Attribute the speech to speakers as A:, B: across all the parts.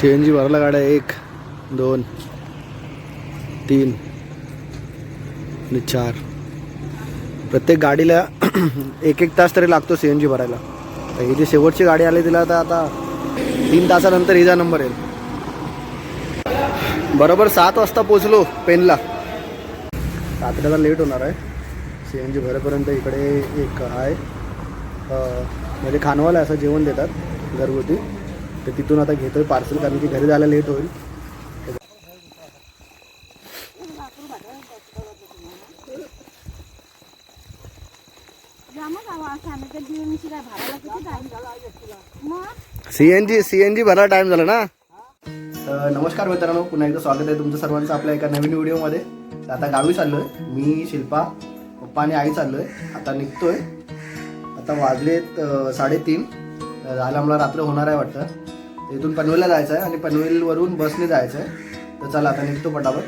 A: C N जी भरला गाड्या एक दोन तीन आणि चार. प्रत्येक गाडीला एक एक तास तरी लागतो सी एन जी भरायला. तर ही जी शेवटची गाडी आली तिला तर आता तीन तासानंतर हिचा नंबर येईल. बरोबर सात वाजता पोचलो पेनला. रात्रीला लेट होणार आहे. सी एन जी भरेपर्यंत इकडे एक आहे. म्हणजे खानवाला असं जेवण देतात घरगुती. तर तिथून आता घेतोय पार्सल कारण की घरी जायला लेट होईल.
B: जामच हवा असं आम्ही तर जीवनशी काय भाडायला किती टाइम मग
A: C N G C N G भरायला टाइम झाला ना? तर नमस्कार मित्रांनो पुन्हा एकदा स्वागत आहे तुमचं सर्वांचं आपल्या एका नवीन व्हिडिओमध्ये. तर आता गावी चाललोय मी शिल्पा पप्पा आणि आई चाललोय. आता निघतोय. आता वाजलेत साडेतीन. झालं आम्हाला रात्र होणार आहे वाटतं. इथून पनवेलला जायचं आहे आणि पनवेलवरून बसने जायचं आहे तर चला आता निघतो पटापट.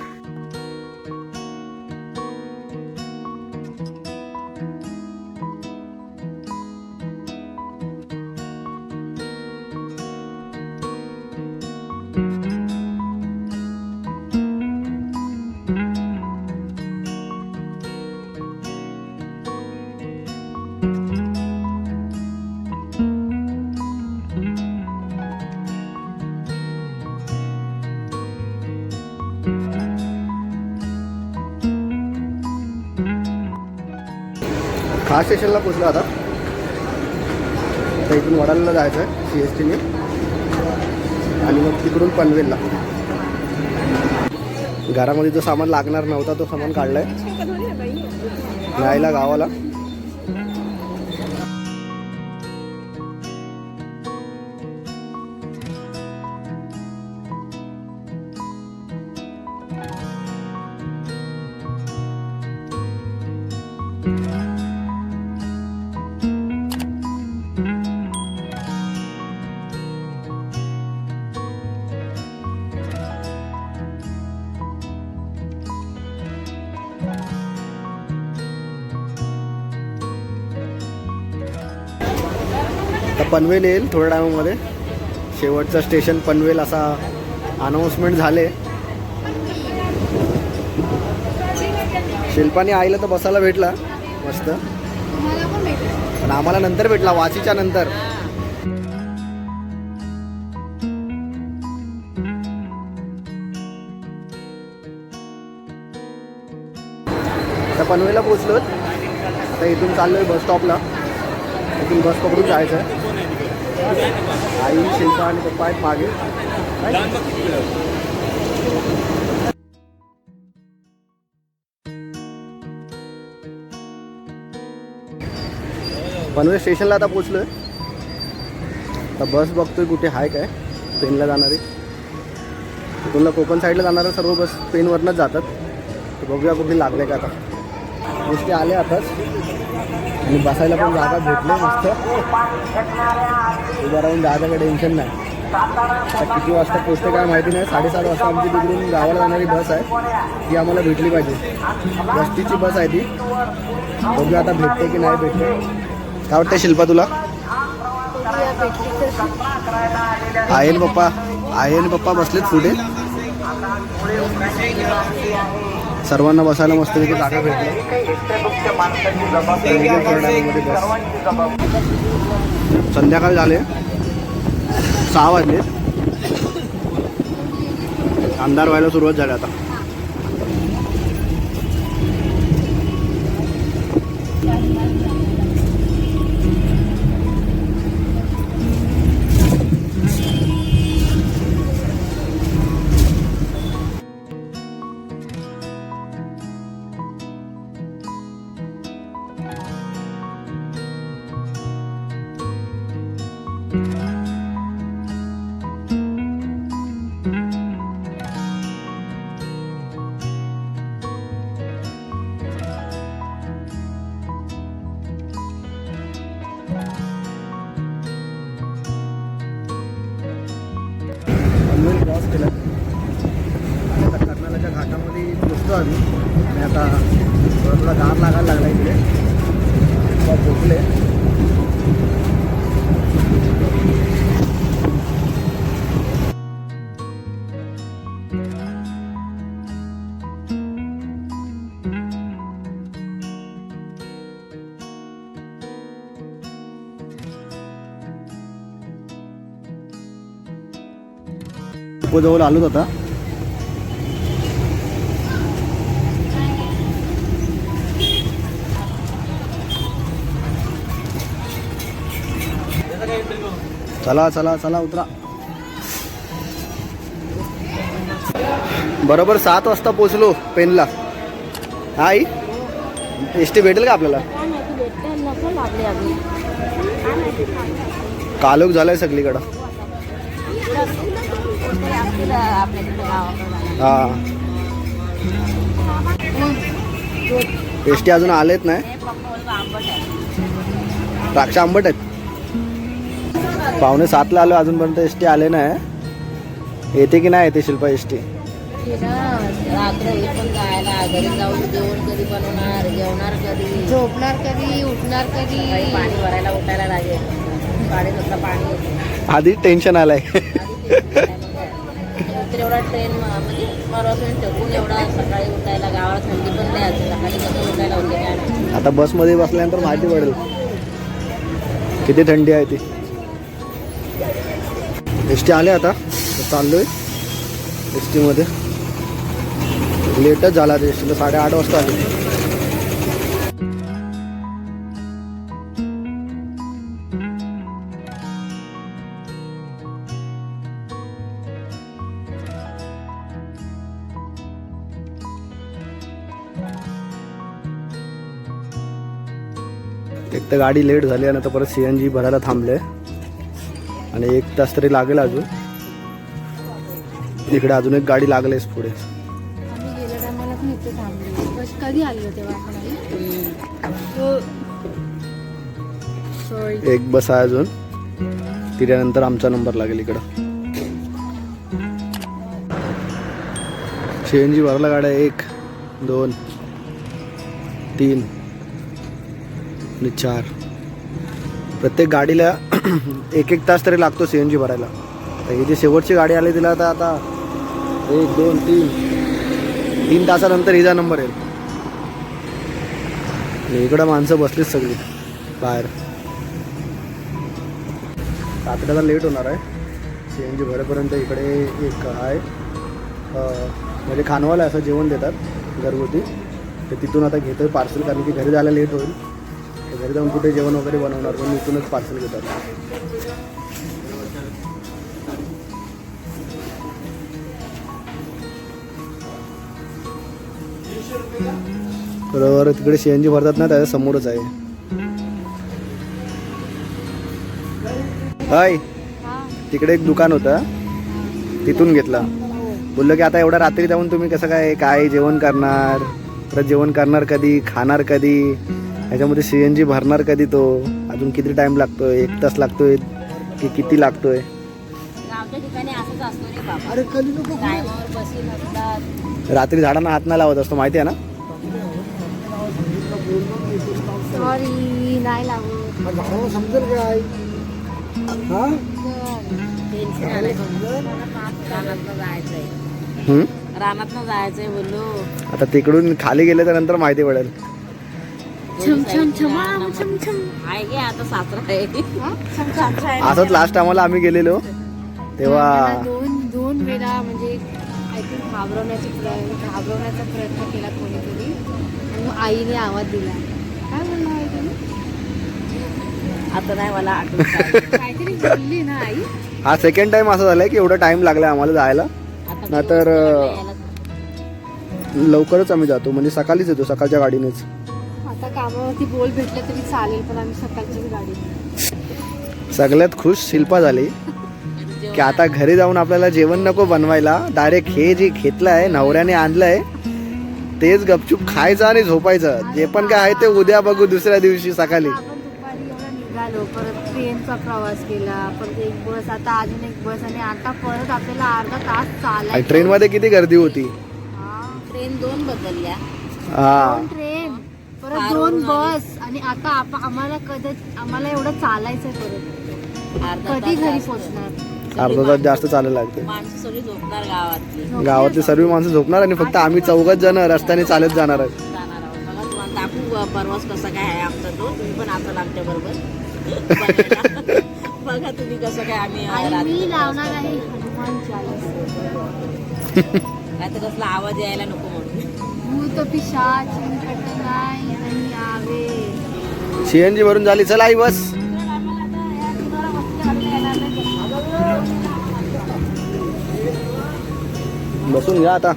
A: खास स्टेशनला पोचलो आता. आता इथून वडाळला जायचं आहे सी एस टीने आणि मग तिकडून पनवेलला. घरामध्ये जो सामान लागणार नव्हता तो सामान काढलाय. न्यायला गावाला. पनवेल येईल थोड्या टायमामध्ये. शेवटचं स्टेशन पनवेल असा अनाऊन्समेंट झाले. शिल्पाने आईला तर बसायला भेटला. मस्त.
B: पण
A: आम्हाला नंतर भेटला वाचीच्या नंतर. पनवेला पनवेलला पोचलो आता इथून चाललोय बस स्टॉपला इथून बस पकडून जायचं आहे आई शिल्पा आणि पप्पा आहेत मागे. पनवेल स्टेशनला आता पोचलोय आता बस बघतोय कुठे आहे काय पेनला जाणारी. तिथूनला कोकण साईडला जाणाऱ्या सर्व बस पेनवरनंच जातात. बघूया कुठे लागले का आता. गोष्टी आल्या आताच. आणि बसायला पण जागा भेटली मस्त. उभं राहून जायचं काही टेन्शन नाही किती वाजता पोचते काय माहिती नाही. साडेसात वाजता आमची तिकडून गावाला जाणारी बस आहे. ती आम्हाला भेटली पाहिजे. गस्तीची बस आहे ती. बघू आता भेटते की नाही भेटते. काय वाटतं शिल्पा तुला? आहे पप्पा. आहे पप्पा बसलेत पुढे. सर्वांना बसायला मस्त पैकी जागा भेटली. संध्याकाळ झाले सहा वाजले अंधार व्हायला सुरुवात झाली आता. डिपो जवळ आलोच आता. चला चला चला उतरा. बरोबर सात वाजता पोचलो पेनला. आई एस टी भेटेल का आपल्याला? कालोख झालाय सगळीकडं. हा. एस टी अजून आलेत नाही?
B: हे पप्पा आंबट आहे
A: द्राक्ष आंबट आहेत. पावणे सातला आलो अजूनपर्यंत एस टी आले नाही. येते की नाही येते शिल्पा एस टी
B: रात्र होईल पण जायला घरी जाऊन जेवण कधी बनवणार जेवणार कधी झोपणार कधी उठणार कधी? पाणी भरायला उठायला लागेल.
A: आधी टेन्शन आलंय.
B: रात्री एवढा ट्रेन म्हणजे परवापासून ठेवून एवढा सकाळी उठायला गावाला थंडी पण नाही असते सकाळी कसं उठायला होते काय
A: आता बसमध्ये बसल्यानंतर माहिती पडेल. किती थंडी आहे ती. एस टी आले आता. तर चाललोय एस टीमध्ये. लेटच झाला एस टीला. साडेआठ वाजता आली. गाडी लेट झाली आणि आता परत सी एन जी भरायला थांबले आणि एक तास तरी लागेल अजून. इकडे अजून एक गाडी लागलेच पुढे.
B: आम्ही गेल्या टायमाला पण इथे थांबलो. बस कधी आली तेव्हा आपण सॉरी
A: एक बस आहे अजून. तिच्यानंतर आमचा नंबर लागेल इकडं. सी एन जी भरायला गाड्या एक दोन तीन. आणि चार. प्रत्येक गाडीला एक एक तास तरी लागतो सी एन जी भरायला. तर ही जी शेवटची गाडी आली तिला आता आता एक दोन तीन. तीन तासानंतर हिचा नंबर येईल. आणि इकडं माणसं बसलीच सगळी. बाहेर. सातऱ्याला लेट होणार आहे. सी एन जी भरेपर्यंत इकडे एक आहे. म्हणजे खानवाला असं जेवण देतात घरगुती. तर तिथून आता घेतो पार्सल कारण की घरी जायला लेट होईल. घरी जाऊन कुठे जेवण वगैरे बनवणार म्हणून इथूनच पार्सल घेतात. बरोबर तिकडे सी एन जी भरतात ना त्याच्या समोरच आहे. हाय. तिकडे एक दुकान होतं. तिथून घेतला. बोललो की आता एवढ्या रात्री जाऊन तुम्ही कसं काय काय जेवण करणार? परत जेवण करणार कधी? खाणार कधी? ह्याच्यामध्ये सी एन जी भरणार कधी तो? अजून किती टाइम लागतोय? एक तास लागतोय की किती लागतोय?
B: गावच्या ठिकाणी असंच असतो रे बाबा. टायमावर बसी नसतात
A: रात्री झाडांना हात नाही लावत असतो माहिती आहे ना?
B: रानातनं जायचंय. बोललो.
A: आता तिकडून खाली गेले तर नंतर माहिती पडेल.
B: छम छम छम छम छम आहे गे आता सासरा आहे. सासरा आहे
A: असंच लास्ट टायमाला आम्ही गेलेलो. तेव्हा
B: दोन दोन वेळा म्हणजे आय थिंक घाबरवण्याची प्रयत्न घाबरवण्याचा प्रयत्न केला कोणीतरी. आणि आईने आवाज दिला. काय आई तुम्ही? आता नाही मला आठवत. काहीतरी बोलली ना आई?
A: हा सेकंड टाइम असं झालंय की एवढा टाइम लागला आम्हाला जायला. नाहीतर लवकरच आम्ही जातो. म्हणजे सकाळीच येतो सकाळच्या गाडीनेच.
B: कामावरती बोल भेटलं तरी चालेल पण आम्ही सकाळचीच गाडी.
A: सगळ्यात खुश शिल्पा झाली. की आता घरी जाऊन आपल्याला जेवण नको बनवायला. डायरेक्ट हे जे घेतलं आहे नवऱ्याने आणलंय तेच गपचूप खायचं आणि झोपायचं. जे पण काय आहे ते उद्या बघू दुसऱ्या दिवशी सकाळी.
B: निघालो परत ट्रेनचा प्रवास केला परत एक बस आता अजून एक बस आणि आता परत आपल्याला अर्धा तास चालायचं.
A: ट्रेन मध्ये किती गर्दी होती?
B: ट्रेन दोन बदलल्या.
A: हा.
B: ट्रेन परत दोन बस. आणि आता आप- आम्हाला कधी आम्हाला एवढं चालायचंय परत. कधी घरी पोहोचणार
A: अर्धा तास जास्त चालायला लागते.
B: माणसं सगळी झोपणार गावातली.
A: गावातली सर्व माणसं झोपणार आणि फक्त आम्ही चौघच जण रस्त्याने चालत जाणार आहेत.
B: जाणार आहोत. मला तुम्हाला दाखवू अ, परवास कसा काय आहे आमचा तो. तुम्ही पण आता आमच्या बरोबर.
C: बघा तुम्ही कसं काय आम्ही
B: आणि
C: रात्री
B: मी लावणार आहे हनुमान चालीस.
C: नाहीतर कसला आवाज यायला नको म्हणून.
B: भूत पिशाच
A: सीएनजी भरून झाली. चला आई बस. बसून घ्या आता.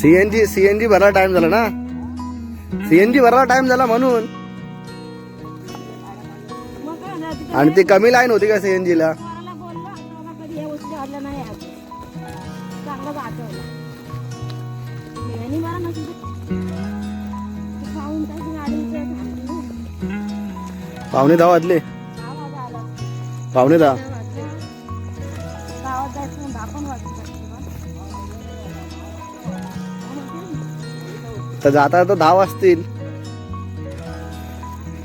A: सीएनजी सीएनजी भरायला टाइम झाला ना? सीएनजी भरायला टाइम झाला म्हणून. आणि ती कमी लाईन होती का सीएनजी ला? पाहुणे दहा वाजले पाहुणे दहा तर जाता तर दहा वाजतील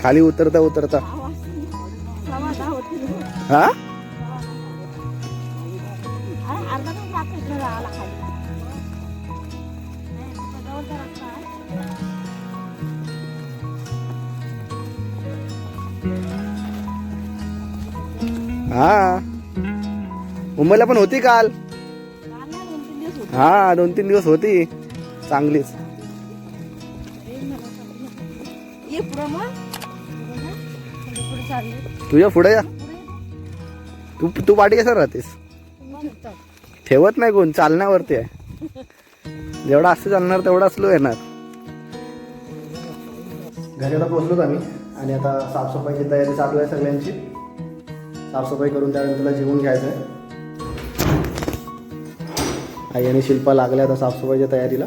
A: खाली उतरता उतरता. हा? हा. मुंबईला पण होती काल? हा दोन तीन दिवस होती. चांगलीच.
C: ये पुढं मग
A: तुझ्या पुढे या. तू तू पाठी कसं राहतेस? ठेवत नाही कोण चालण्यावरती आहे. जेवढा असं चालणार तेवढा स्लो येणार. घरी आता पोहोचलोच आम्ही आणि आता साफसफाईची तयारी चालू आहे सगळ्यांची. साफसफाई करून त्यानंतर तुला जेवून घ्यायचं आहे आई आणि शिल्पा लागल्या आता साफसफाईच्या तयारीला.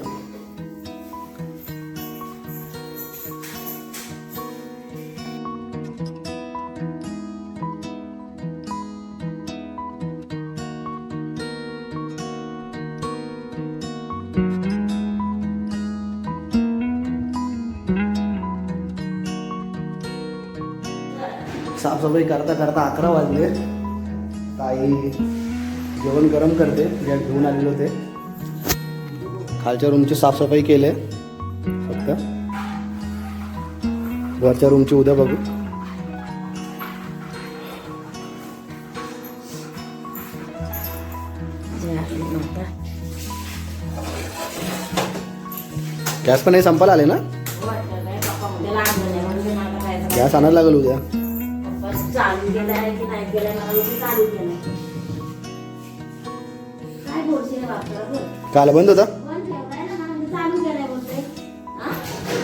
A: साफसफाई करता करता अकरा वाजले. ताई जेवण गरम करते. ज्या घेऊन आलेले होते. खालच्या रूमची साफसफाई केले. फक्त. वरच्या रूमची उद्या बघू. गॅस पण हे संपायला आले ना? गॅस आणायला लागेल उद्या.
C: चालू गेलाय की नाही गेलाय मला चालू केलाय. काय बोलशील बापरा बोल
A: काल बंद होता?
C: ना मला चालू केलाय बोलते हा?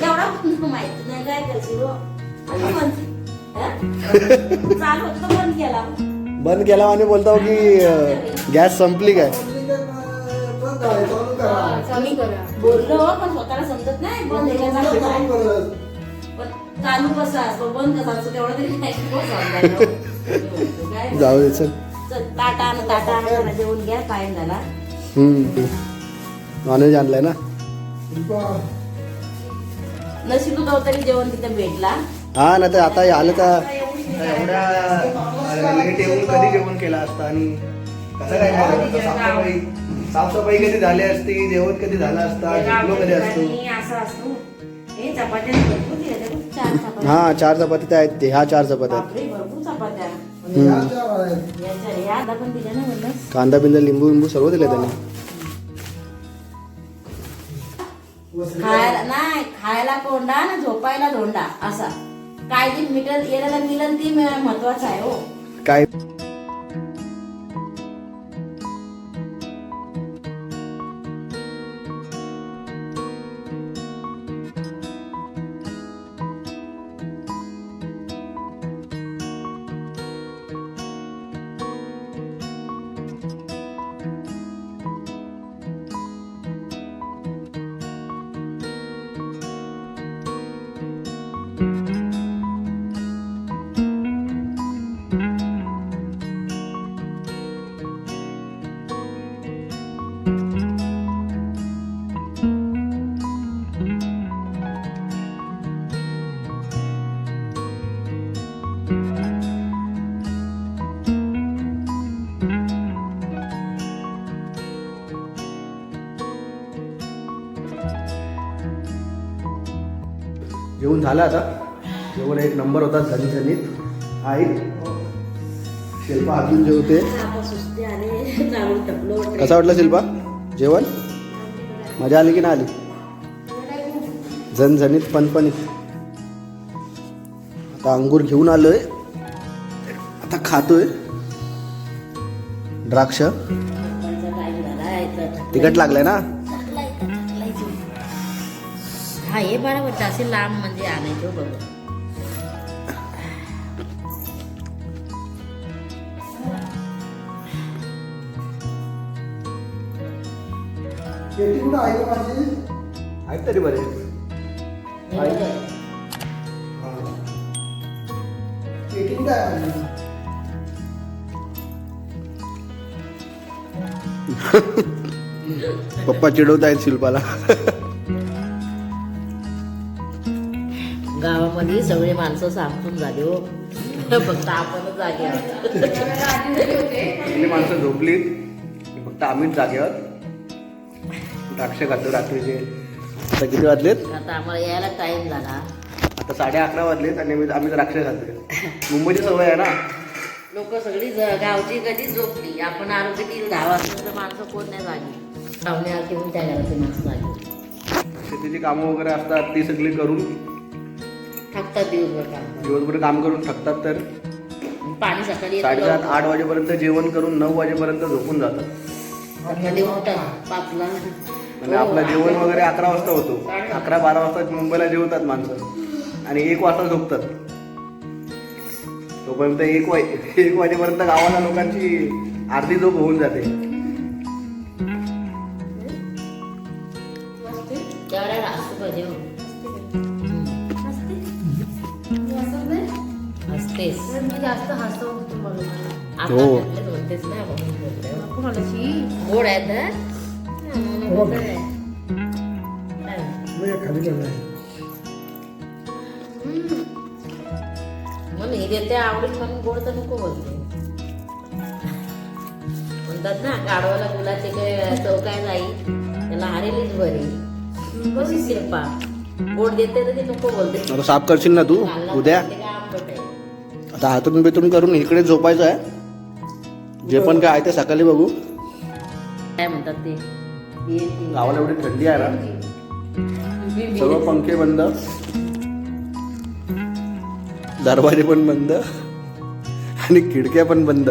C: एवढा पण माहिती नाही काय करशील हो? आणि म्हणते, हा? चालू होतं तर बंद केला.
A: बंद केला आणि बोलतो की गॅस संपली काय?
B: करा.
C: बोललो पण स्वतःला समजत नाही. बंद चालू? चालू कसा असतो बंद कसा असतो तेवढं तरी नाही हो. काय
A: जाऊ दे चल.
C: ताटा आण ताटा जेवून घ्या टाइम झाला.
A: नॉनव्हेज आणलाय ना?
C: नशीब तू तरी जेवण तिथे भेटला.
A: हा ना तर आता आलं तर एवढ्या लेट येऊन कधी जेवण केलं असतं आणि कसं काय साफसफाई साफसफाई कधी झाली असती? जेवण कधी झालं असतं? कधी असतो?
C: असतो. चपात्या भरपूर दिल्या त्या खूप चार चपात्या.
A: हा चार चपात्या त्या आहेत ते. ह्या चार चपात्या आहेत.
C: बापरे भरपूर चपात्या.
A: हम्म.
C: याच्या ह्या आता पण दिल्या ना म्हणलं
A: कांदा बिंदा लिंबू बिंबू सर्व दिले त्यांनी.
C: खायला नाही खायला कोंडा ना झोपायला धोंडा असा. काय जे मिटल येण्याला मिलन ती महत्वाचं आहे हो.
A: काय? जेवण झालं आता. जेवण एक नंबर होता झणझणीत. आई शिल्पा अजून जेवते.
C: सुस्ती
A: कसा वाटलं शिल्पा? जेवण? मजा आली की नाही आली? झणझणीत फणफणीत आता अंगूर घेऊन आलोय. आता खातोय. द्राक्ष. तिखट लागलंय ना?
C: हा हे बरोबर जास्त लांब म्हणजे आणायचो बघ
A: आहेत तरी बरे. पप्पा चिडवत आहेत शिल्पाला.
C: गावामध्ये सगळे माणसं सामसून झाले हो. फक्त आपणच जागे आहोत.
A: सगळी माणसं झोपली. फक्त आम्हीच जागेवर द्राक्ष खातो रात्रीचे. आता किती वाजलेत?
C: आता आम्हाला यायला टाइम झाला.
A: आता साडे अकरा वाजलेत आणि आम्ही आम्ही द्राक्ष खातोय मुंबईची सवय आहे ना?
C: लोक सगळी गावची कधीच झोपली. आपण आलो की दहा वाजता माणसं कोण नाही जागी. म्हणून त्या घरातली माणसं जागी.
A: शेतीची कामं वगैरे असतात ती सगळी करून
C: थकतात दिवसभर काम.
A: दिवसभर काम करून थकतात तर?
C: पाणी सकाळी येतं
A: साडेसात
C: लवकर.
A: आठ वाजेपर्यंत जेवण करून नऊ वाजेपर्यंत झोपून जातात.
C: कधी उठतात पाचला
A: म्हणजे आपलं जेवण वगैरे अकरा वाजता होतो. अकरा बारा वाजता मुंबईला जेवतात माणसं. आणि एक वाजता झोपतात. तोपर्यंत एक वाज एक वाजेपर्यंत गावाला लोकांची अर्धी झोप होऊन जाते.
C: तेवढ्या असतो पाहिजे हो. असतेच
B: मी जास्त हसतो तुम्हाला
C: आता
A: हो.
C: म्हटलं म्हणतेच ना म्हणून.
B: कोणाला शी
C: गोड आहेत ना हा, म्हणून बोलतोय. काय? म्हणून हे देते आवडीत म्हणून गोड तर नको बोलते. म्हणतात ना गाडवाला गुलाचे काय चव काय जाई त्याला हारेलीच बरी. कशी शिरपा गोड देते तर ते नको बोलते.
A: आता साफ करशील ना तू? उद्या? आता हातून बितून करून इकडे झोपायचं आहे. जे पण काय आहे ते सकाळी बघू.
C: काय म्हणतात ते?
A: गावाला एवढी थंडी आहे ना? सर्व पंखे बंद. दरवाजे पण बंद. आणि खिडक्या पण बंद.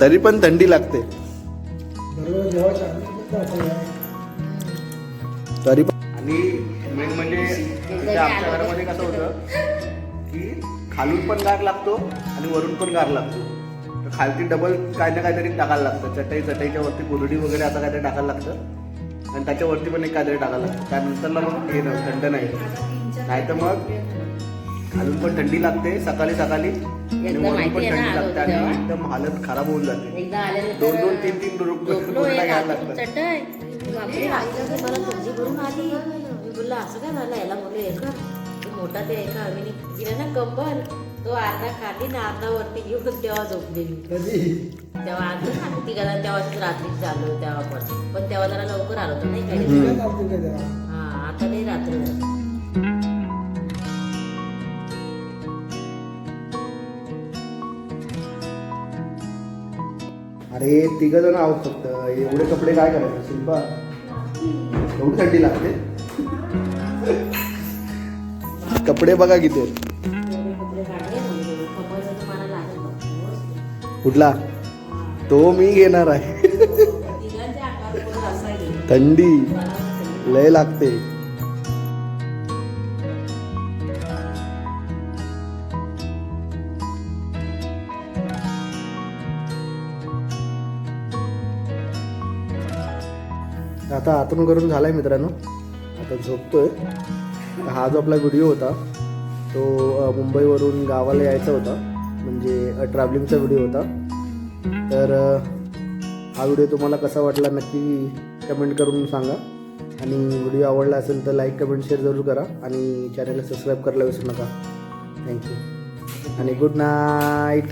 A: तरी पण थंडी लागते. तरी पण आणि मेन म्हणजे आमच्या घरामध्ये कसं होतं की खालून पण गार लागतो आणि वरून पण गार लागतो. तर खालती डबल काय ना काहीतरी टाकायला लागतं. चटई चटईच्या वरती कुरडी वगैरे असं काहीतरी टाकायला लागतं. आणि त्याच्यावरती पण एक काहीतरी टाकायला लागतं. त्यानंतरला मग हे न- थंड नाही. नाही तर मग खालून पण थंडी लागते सकाळी सकाळी. आणि वरून पण थंडी लागते आणि? एकदम हालत खराब होऊन जाते. दोन दोन तीन तीन रुपये घ्यायला लागतात.
C: मला असं काय झालं? याला तो मोठा ते एका आम्ही दिला ना कंबल तो अर्धा खाली ना अर्धा वरती घेऊन तेव्हा झोपलेली. तेव्हा आज ना तिघा तेव्हा रात्री चालू तेव्हा पण पण तेव्हा जरा लवकर आलो होतो नाही काय हा आता नाही रात्र झाली.
A: अरे तिघ जण आहोत फक्त. एवढे कपडे काय करायचे शिल्पा? एवढी थंडी लागते? कपडे बघा किती आहेत. कुठला? तो मी घेणार आहे. थंडी. लय लागते. आता आतून करून झालाय मित्रांनो. आता झोपतोय. हा जो आपला व्हिडिओ होता तो मुंबईवरून गावाला यायचा होता. म्हणजे ट्रॅव्हलिंगचा व्हिडिओ होता. तर हा व्हिडिओ तुम्हाला कसा वाटला नक्की कमेंट करून सांगा. आणि व्हिडिओ आवडला असेल तर लाईक कमेंट शेअर जरूर करा. आणि चॅनलला सबस्क्राईब करायला विसरू नका. थँक्यू आणि गुड नाईट